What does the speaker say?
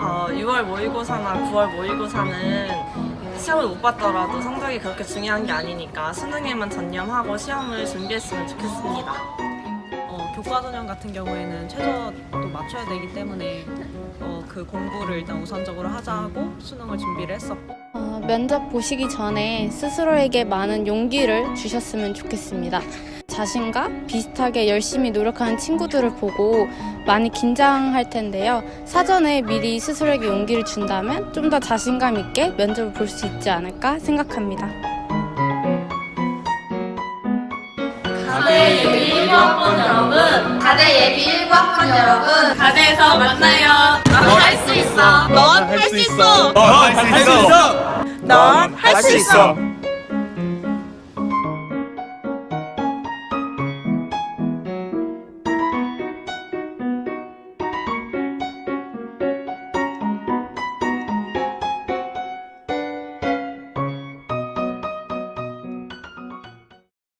6월 모의고사나 9월 모의고사는 시험을 못 봤더라도 성적이 그렇게 중요한 게 아니니까 수능에만 전념하고 시험을 준비했으면 좋겠습니다. 어, 교과 전형 같은 경우에는 최저도 맞춰야 되기 때문에 어, 그 공부를 일단 우선적으로 하자 하고 수능을 준비를 했었고 어, 면접 보시기 전에 스스로에게 많은 용기를 주셨으면 좋겠습니다. 자신과 비슷하게 열심히 노력하는 친구들을 보고 많이 긴장할 텐데요. 사전에 미리 스스로에게 용기를 준다면 좀 더 자신감 있게 면접을 볼 수 있지 않을까 생각합니다. 가대 예비 1학번 여러분 가대 예비 1학번 여러분 가대에서 만나요 넌 할 수 있어 넌 할 수 있어 넌 할 수 있어. 넌 할 수 있어.